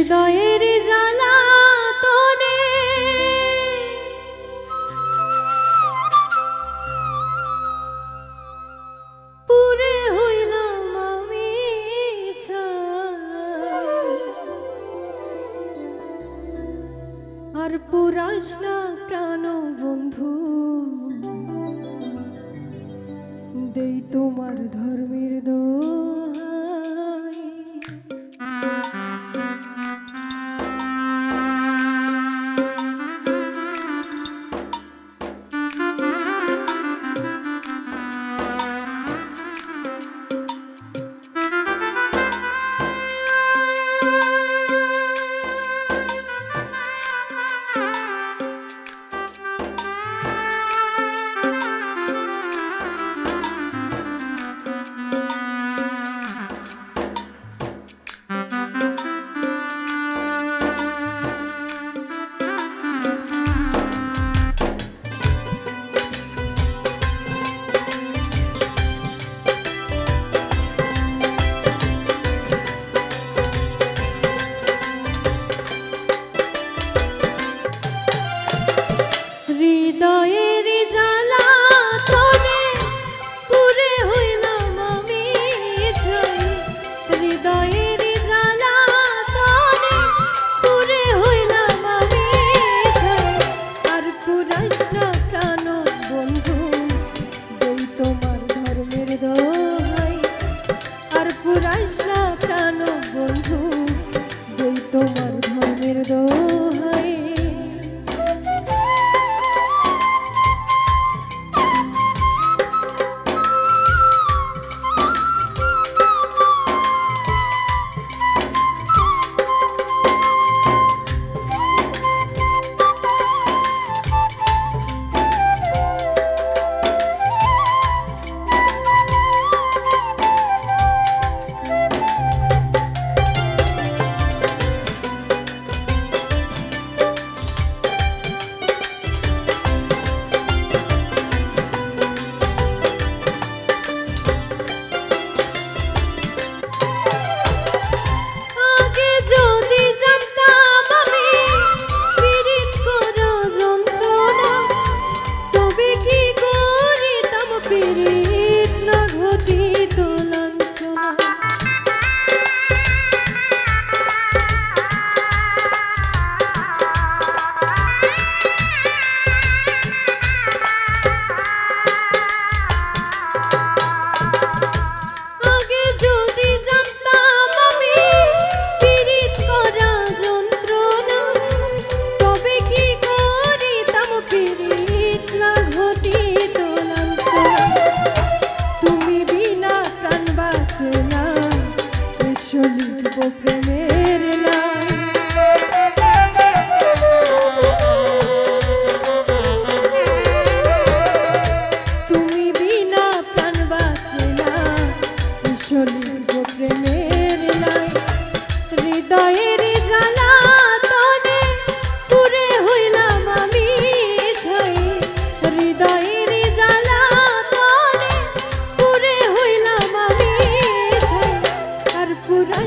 হৃদয়ের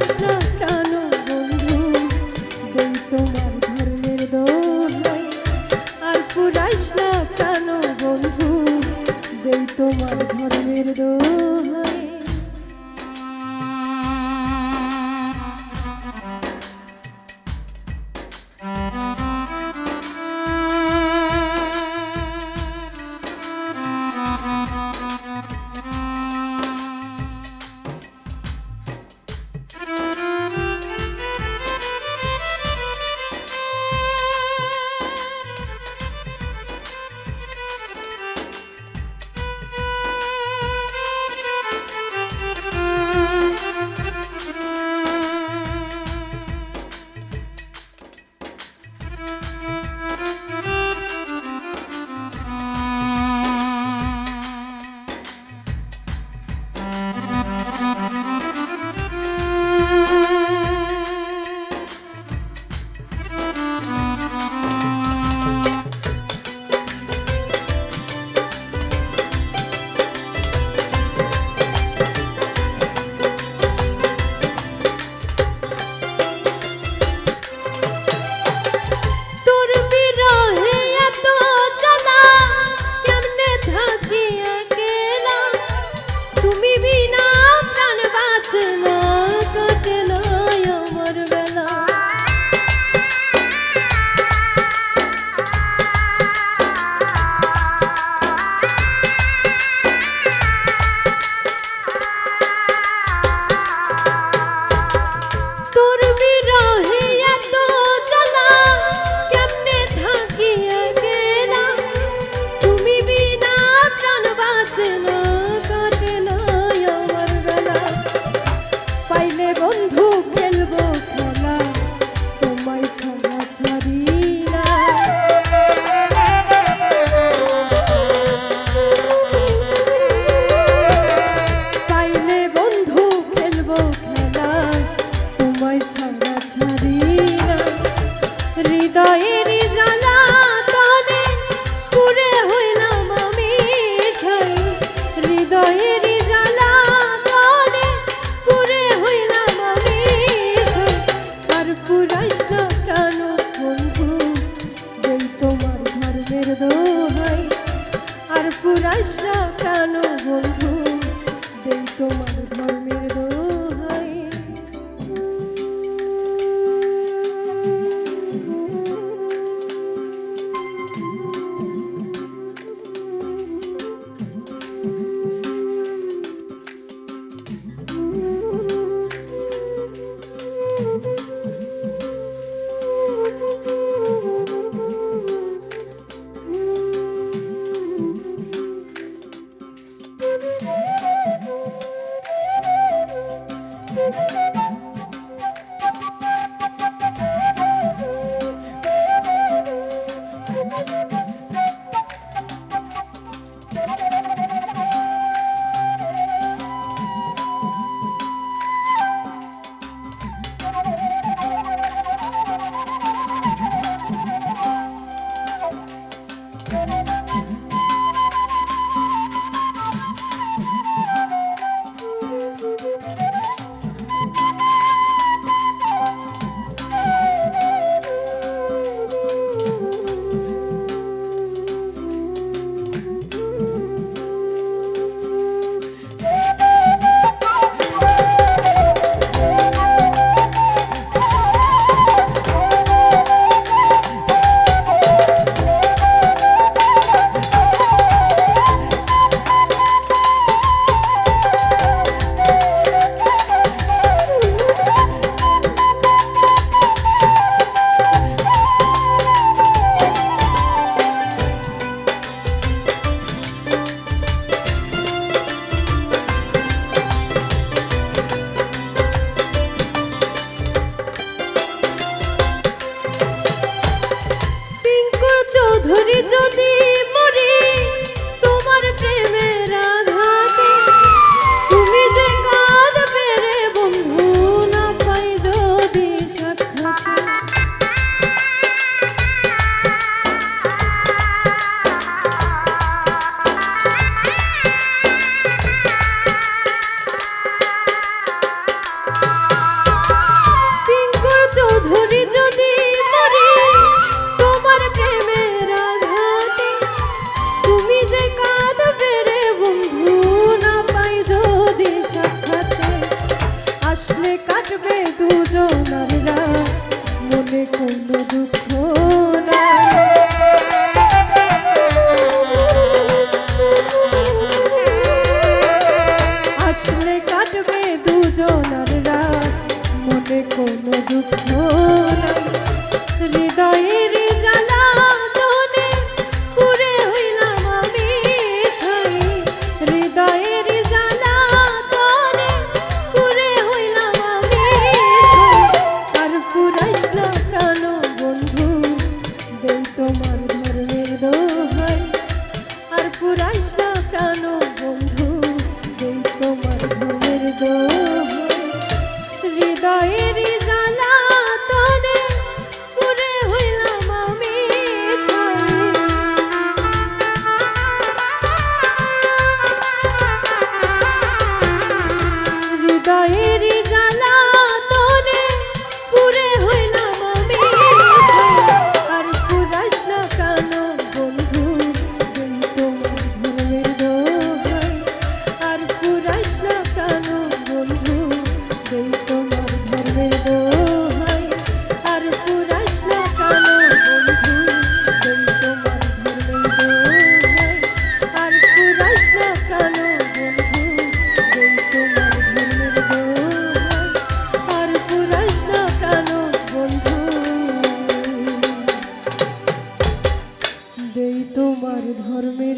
পুরাস না প্রাণ বিনা প্রাণ বাঁচল। যাইস না বন্ধু? যেই তোমার ধর্মের দোহাই আর পুরাইস না বন্ধু? দেই তোমার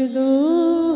দুর্দূর